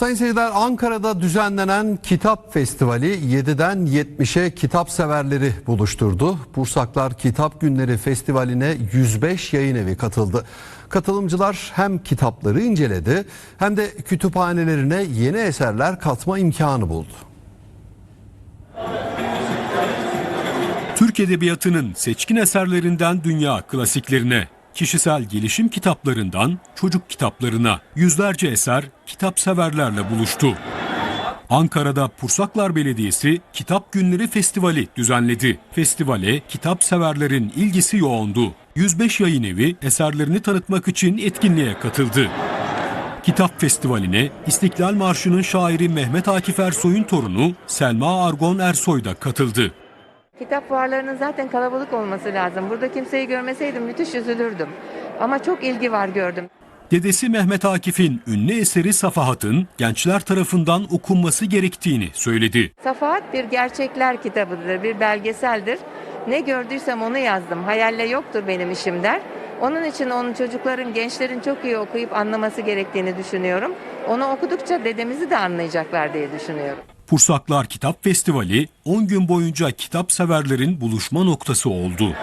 Sayın seyirciler Ankara'da düzenlenen Kitap Festivali 7'den 70'e kitap severleri buluşturdu. Bursaklar Kitap Günleri Festivali'ne 105 yayın evi katıldı. Katılımcılar hem kitapları inceledi hem de kütüphanelerine yeni eserler katma imkanı buldu. Türk Edebiyatı'nın seçkin eserlerinden dünya klasiklerine, kişisel gelişim kitaplarından çocuk kitaplarına yüzlerce eser kitap severlerle buluştu. Ankara'da Pursaklar Belediyesi Kitap Günleri Festivali düzenledi. Festivale kitap severlerin ilgisi yoğundu. 105 yayın evi eserlerini tanıtmak için etkinliğe katıldı. Kitap Festivali'ne İstiklal Marşı'nın şairi Mehmet Akif Ersoy'un torunu Selma Argon Ersoy da katıldı. Kitap fuarlarının zaten kalabalık olması lazım. Burada kimseyi görmeseydim müthiş üzülürdüm. Ama çok ilgi var gördüm. Dedesi Mehmet Akif'in ünlü eseri Safahat'ın gençler tarafından okunması gerektiğini söyledi. Safahat bir gerçekler kitabıdır, bir belgeseldir. Ne gördüysem onu yazdım. Hayalle yoktur benim işim der. Onun için onun çocukların, gençlerin çok iyi okuyup anlaması gerektiğini düşünüyorum. Onu okudukça dedemizi de anlayacaklar diye düşünüyorum. Pursaklar Kitap Festivali 10 gün boyunca kitap severlerin buluşma noktası oldu.